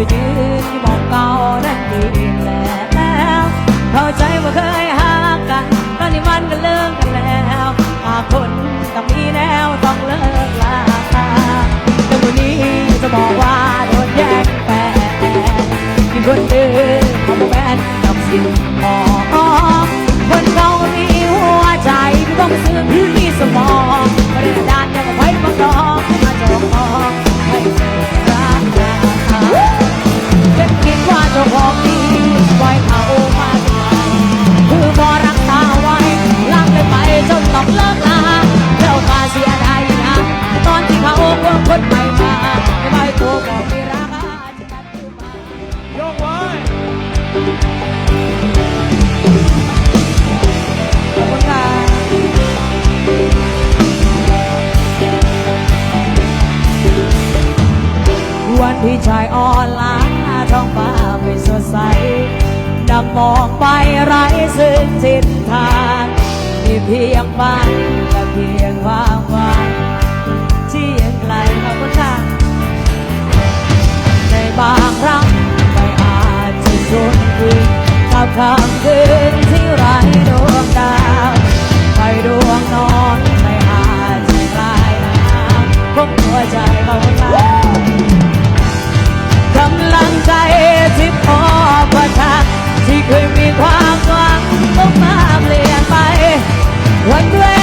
จะยืนที่มองเก่านั้นดีแล้วเข้าใจว่าเคยหากันตอนนี้มันก็เลิกกันแล้วหากคนกับมีนะ พี่ชายอ่อนล้าท้องฟ้าไม่สดใสดำมองไปไร้ซึ่งทิศทางมีเพียงฝันและเพียงความหวังที่ยังไกลเราก็ทางในบางครั้งไม่อาจจะสุดคืนกับคำคืน One way.